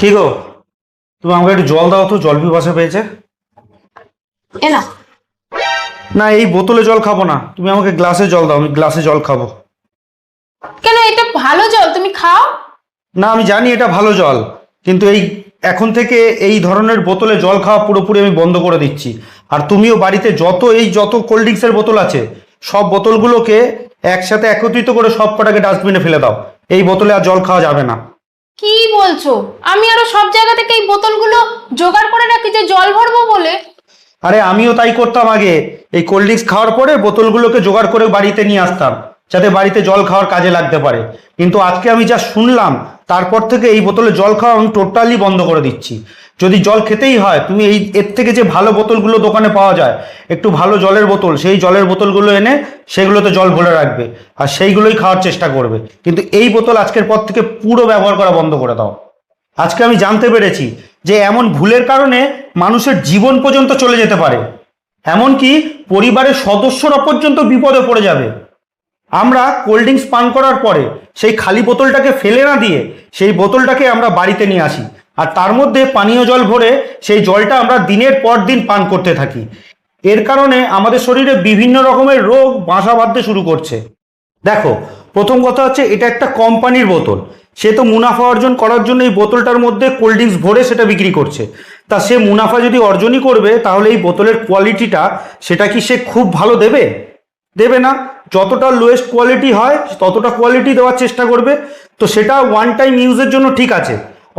কি গো? তুমি আমাকে একটু জল দাও তো জল পিপাসা পেয়েছে। এ না না এই বোতলে জল খাব না তুমি আমাকে গ্লাসে জল দাও আমি গ্লাসে জল খাব। কেন এটা ভালো জল তুমি খাও? না আমি জানি এটা ভালো জল কিন্তু এই এখন থেকে এই ধরনের বোতলে জল খাওয়া পুরোপুরি আমি বন্ধ করে দিচ্ছি। আর তুমিও বাড়িতে যত এই যত কোল্ড ড্রিঙ্কসের বোতল আছে সব বোতলগুলোকে একসাথে একত্রিত করে সব কটাকে ডাস্টবিনে ফেলে দাও। এই বোতলে আর জল খাওয়া যাবে না। কি বলছো? আমি আরও সব জায়গা থেকে এই বোতলগুলো জোগাড় করে রাখি যে জল ভরবো বলে। আরে আমিও তাই করতাম আগে। এই কোল্ড ড্রিঙ্কস খাওয়ার পরে বোতলগুলোকে জোগাড় করে বাড়িতে নিয়ে আসতাম। যাতে বাড়িতে জল খাওয়ার কাজে লাগতে পারে। কিন্তু আজকে আমি যা শুনলাম, তারপর থেকে এই বোতলে জল খাওয়া আমি টোটালি বন্ধ করে দিচ্ছি। যদি জল খেতেই হয়, তুমি এই, এর থেকে যে ভালো বোতলগুলো দোকানে পাওয়া যায়, একটু ভালো জলের বোতল, সেই জলের বোতলগুলো এনে সেগুলোতে জল ভরে রাখবে আর সেইগুলোই খাওয়ার চেষ্টা করবে। কিন্তু এই বোতল আজকের পর থেকে পুরো ব্যবহার করা বন্ধ করে দাও। আজকে আমি জানতে পেরেছি যে এমন ভুলের কারণে মানুষের জীবন পর্যন্ত চলে যেতে পারে। এমনকি পরিবারের সদস্যরা পর্যন্ত বিপদে পড়ে যাবে। আমরা কোল্ড ড্রিঙ্কস পান করার পরে সেই খালি বোতলটাকে ফেলে না দিয়ে সেই বোতলটাকে আমরা বাড়িতে নিয়ে আসি। আর তার মধ্যে পানীয় জল ভরে সেই জলটা আমরা দিনের পর দিন পান করতে থাকি। এর কারণে আমাদের শরীরে বিভিন্ন রকমের রোগ, বাসা বাঁধতে শুরু করছে। দেখো, প্রথম কথা হচ্ছে এটা একটা কোম্পানির বোতল। সে তো মুনাফা অর্জন করার জন্য এই বোতলটার মধ্যে কোল্ড ড্রিঙ্কস ভরে সেটা বিক্রি করছে। তা সে মুনাফা যদি অর্জনই করবে, তাহলে এই বোতলের কোয়ালিটিটা সেটা কি সে খুব ভালো দেবে? দেবে না। যতটা লোয়েস্ট কোয়ালিটি হয়, ততটা কোয়ালিটি দেওয়ার চেষ্টা করবে। তো সেটা ওয়ান টাইম ইউজের জন্য ঠিক আছে।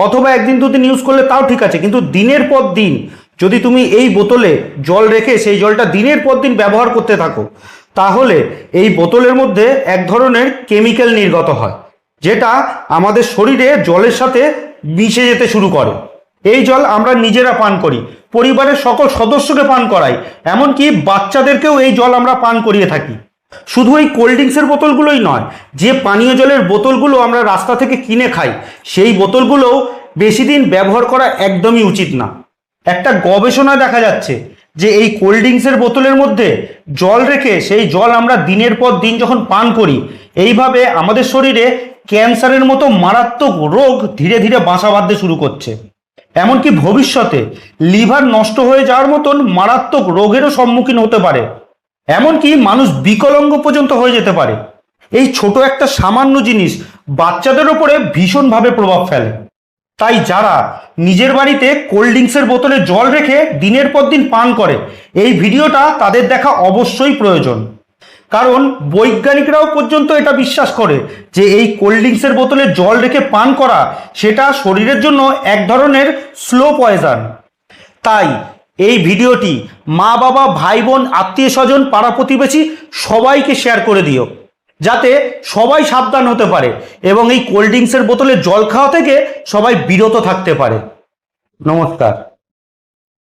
অথবা একদিন দুদিন ইউজ করলে তাও ঠিক আছে। কিন্তু দিনের পর দিন যদি তুমি এই বোতলে জল রেখে সেই জলটা দিনের পর দিন ব্যবহার করতে থাকো, তাহলে এই বোতলের মধ্যে এক ধরনের কেমিক্যাল নির্গত হয়, যেটা আমাদের শরীরে জলের সাথে মিশে যেতে শুরু করে। এই জল আমরা নিজেরা পান করি, পরিবারের সকল সদস্যকে পান করাই। এমনকি বাচ্চাদেরকেও এই জল আমরা পান করিয়ে থাকি। শুধু এই কোল্ড ড্রিঙ্কসের বোতলগুলোই নয়, যে পানীয় জলের বোতলগুলো আমরা রাস্তা থেকে কিনে খাই, সেই বোতলগুলোও বেশি দিন ব্যবহার করা একদমই উচিত না। একটা গবেষণায় দেখা যাচ্ছে যে এই কোল্ড ড্রিঙ্কসের বোতলের মধ্যে জল রেখে সেই জল আমরা দিনের পর দিন যখন পান করি, এইভাবে আমাদের শরীরে ক্যান্সারের মতো মারাত্মক রোগ ধীরে ধীরে বাসা বাঁধতে শুরু করছে। এমনকি ভবিষ্যতে লিভার নষ্ট হয়ে যাওয়ার মতন মারাত্মক রোগেরও সম্মুখীন হতে পারে। এমনকি মানুষ বিকলাঙ্গ পর্যন্ত হয়ে যেতে পারে। এই ছোট একটা সামান্য জিনিস বাচ্চাদের ওপরে ভীষণভাবে প্রভাব ফেলে। তাই যারা নিজের বাড়িতে কোল্ড ড্রিঙ্কসের বোতলে জল রেখে দিনের পর দিন পান করে, এই ভিডিওটা তাদের দেখা অবশ্যই প্রয়োজন। কারণ বৈজ্ঞানিকরাও পর্যন্ত এটা বিশ্বাস করে যে এই কোল্ড ড্রিঙ্কসের বোতলে জল রেখে পান করা, সেটা শরীরের জন্য এক ধরনের স্লো পয়জন তাই এই ভিডিওটি মা বাবা, ভাই বোন, আত্মীয় স্বজন, পাড়া প্রতিবেশী সবাইকে শেয়ার করে দিও। যাতে সবাই সাবধান হতে পারে এবং এই কোল্ড ড্রিঙ্কসের বোতলে জল খাওয়া থেকে সবাই বিরত থাকতে পারে। নমস্কার।